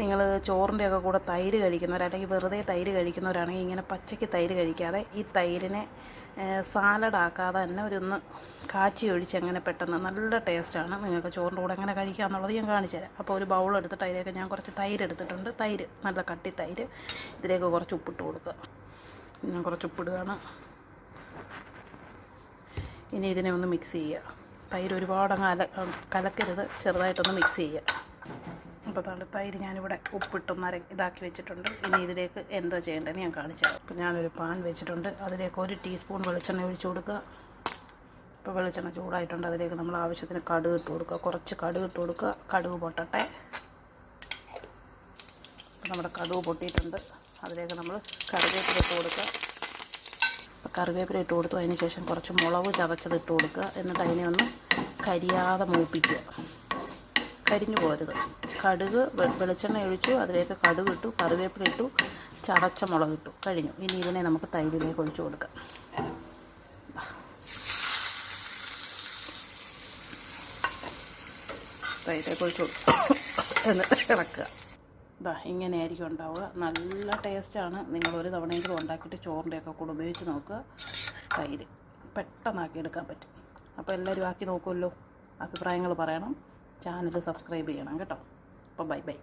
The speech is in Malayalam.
നിങ്ങൾ ചോറിന്റെയൊക്കെ കൂടെ തൈര് കഴിക്കുന്നവർ അല്ലെങ്കിൽ വെറുതെ തൈര് കഴിക്കുന്നവരാണെങ്കിൽ ഇങ്ങനെ പച്ചയ്ക്ക് തൈര് കഴിക്കാതെ ഈ തൈരിനെ സാലഡ് ആക്കാതെ തന്നെ ഒരു ഒന്ന് കാച്ചി ഒഴിച്ച് അങ്ങനെ പെട്ടെന്ന് നല്ല ടേസ്റ്റാണ് നിങ്ങൾക്ക് ചോറിന്റെ കൂടെ എങ്ങനെ കഴിക്കുക എന്നുള്ളത് ഞാൻ കാണിച്ചു തരാം. അപ്പോൾ ഒരു ബൗൾ എടുത്തിട്ട് അതിലേക്ക് ഞാൻ കുറച്ച് തൈര് എടുത്തിട്ടുണ്ട്. തൈര് നല്ല കട്ടി തൈര്. ഇതിലേക്ക് കുറച്ച് ഉപ്പിട്ട് കൊടുക്കുക. ഞാൻ കുറച്ച് ഉപ്പിടുകയാണ്. ഇനി ഇതിനെ ഒന്ന് മിക്സ് ചെയ്യുക. തൈര് ഒരുപാട് അങ്ങ് അല കലക്കരുത്. ചെറുതായിട്ടൊന്ന് മിക്സ് ചെയ്യുക. അപ്പോൾ താണ്ട് തൈര് ഞാനിവിടെ ഉപ്പിട്ടൊന്ന് അര ഇതാക്കി വെച്ചിട്ടുണ്ട്. ഇനി ഇതിലേക്ക് എന്തോ ചെയ്യേണ്ടതെന്ന് ഞാൻ കാണിച്ചു തരാം. അപ്പോൾ ഞാനൊരു പാൻ വെച്ചിട്ടുണ്ട്. അതിലേക്ക് ഒരു ടീസ്പൂൺ വെളിച്ചെണ്ണ ഒഴിച്ചു കൊടുക്കുക. ഇപ്പോൾ വെളിച്ചെണ്ണ ചൂടായിട്ടുണ്ട്. അതിലേക്ക് നമ്മൾ ആവശ്യത്തിന് കടുക് ഇട്ട് കൊടുക്കുക. കുറച്ച് കടുക് ഇട്ട് കൊടുക്കുക. കടുക് പൊട്ടട്ടെ. നമ്മുടെ കടുക് പൊട്ടിയിട്ടുണ്ട്. അതിലേക്ക് നമ്മൾ കറിവേപ്പില ഇട്ട് കൊടുക്കുക. അപ്പോൾ കറിവേപ്പില ഇട്ട് കൊടുത്തു. അതിന് ശേഷം കുറച്ച് മുളക് ചതച്ചത് ഇട്ട് കൊടുക്കുക. എന്നിട്ട് അതിനെ ഒന്ന് കരിയാതെ മൂപ്പിക്കുക. കരിഞ്ഞു പോരുത് കടുക് വെളിച്ചെണ്ണ ഒഴിച്ചു അതിലേക്ക് കടുക് ഇട്ടു കറിവേപ്പില ഇട്ടു ചതച്ച മുളക് ഇട്ടു. കഴിഞ്ഞു. ഇനി ഇതിനെ നമുക്ക് തൈരിലേക്ക് ഒഴിച്ചു കൊടുക്കാം. തൈരിലേക്ക് ഒഴിച്ചു കൊടുക്കുക എന്നിട്ട് ഇളക്കുക. ഇതാ ഇങ്ങനെയായിരിക്കും ഉണ്ടാവുക. നല്ല ടേസ്റ്റാണ്. നിങ്ങൾ ഒരു തവണയെങ്കിലും ഉണ്ടാക്കിയിട്ട് ചോറിന്റെയൊക്കെ കൂടെ ഉപയോഗിച്ച് നോക്കുക. തൈര് പെട്ടെന്നാക്കി എടുക്കാൻ പറ്റും. അപ്പോൾ എല്ലാവരും ആക്കി നോക്കുമല്ലോ. അഭിപ്രായങ്ങൾ പറയണം. ചാനൽ സബ്സ്ക്രൈബ് ചെയ്യണം കേട്ടോ. Bye-bye.